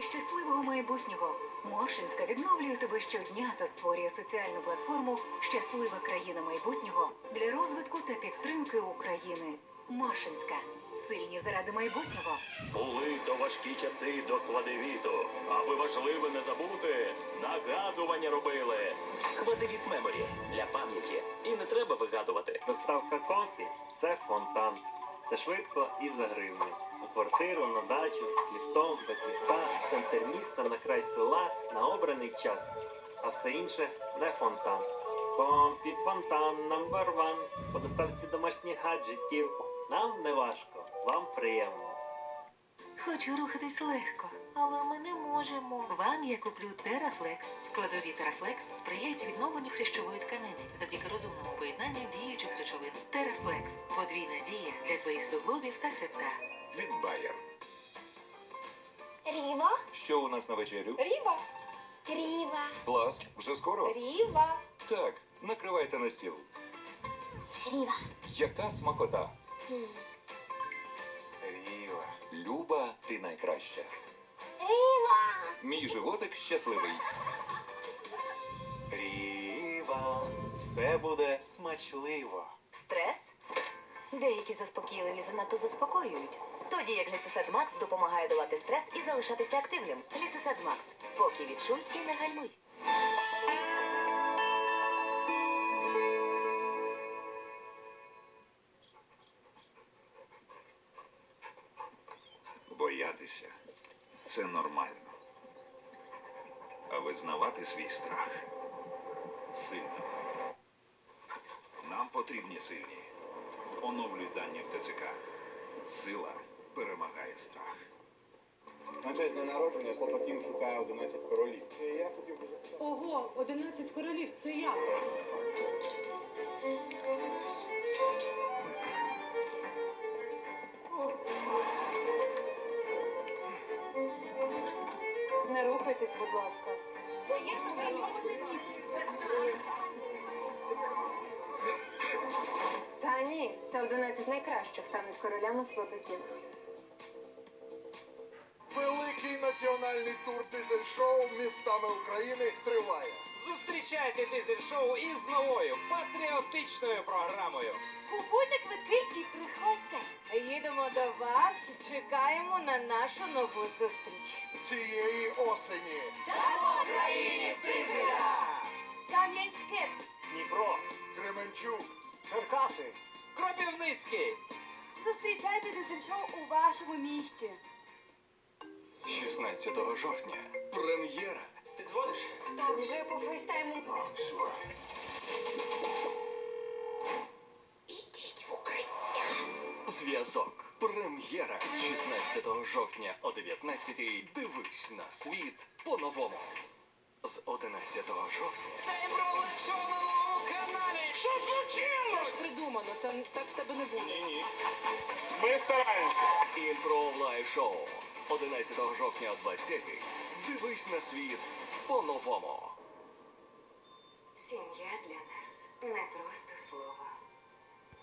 Щасливого майбутнього Моршинська відновлює тебе щодня та створює соціальну платформу Щаслива країна майбутнього для розвитку та підтримки України. Моршинська сильні заради майбутнього. Були то важкі часи до кладевіту. Аби важливе не забути, нагадування робили. Кладевіт меморі Це швидко і за гривню. У квартиру, на дачу, з ліфтом, без ліфта, центр міста, на край села, на обраний час. А все інше не фонтан. Комфі фонтан number one. По доставці домашніх гаджетів. Нам не важко, вам приємно. Хочу рухатись легко. Але ми не можемо. Вам я куплю Терафлекс. Складові Терафлекс сприяють відновленню хрящової тканини завдяки розумному поєднанню діючих речовин. Терафлекс подвійна дія суглобів та хребта. від Bayer. Ріва? Що у нас на вечерю? Ріва. Ріва. Клас, вже скоро? Ріва. Так, накривайте на стіл. Ріва. Яка смакота? Ріва. Люба, ти найкраща. Ріва. Мій животик щасливий. Ріва, все буде смачливо. Стрес? Деякі заспокійливі занадто заспокоюють. Тоді як Гліцесед Макс допомагає долати стрес і залишатися активним. Гліцесед Макс. Спокій відчуй і не гальмуй. Боятися це нормально. А визнавати свій страх сильно. Нам потрібні сильні. Оновлюй дані в ТЦК. Сила перемагає страх. На честь дня народження Слотокін шукає 11 королів. Я хотів би записати. Ого, 11 королів, це я. Не рухайтесь, будь ласка. Та це 11 найкращих стануть королями слотоків. Великий національний тур дизель-шоу містами України триває. Зустрічайте дизель-шоу із новою патріотичною програмою. Купуйте квитки і приходьте. Їдемо до вас, чекаємо на нашу нову зустріч. Цієї осені Кам'янське. Дніпро, Кременчук, Черкаси, Кропівницький. Зустрічайте дизель-шоу у вашому місті. 16 жовтня. Прем'єра. Ти дзвониш? Так, вже по фейстайму. Ідіть в укриття. Зв'язок. Прем'єра 16 жовтня о 19-й. Дивись на світ по-новому. З 11 жовтня. Це шоу ж придумано, це так в тебе не буде. Ні-ні. Ми стараємося. Імпров лайв шоу. 11 жовтня о 20-й. Дивись на світ по-новому. Сім'я для нас не просто слово.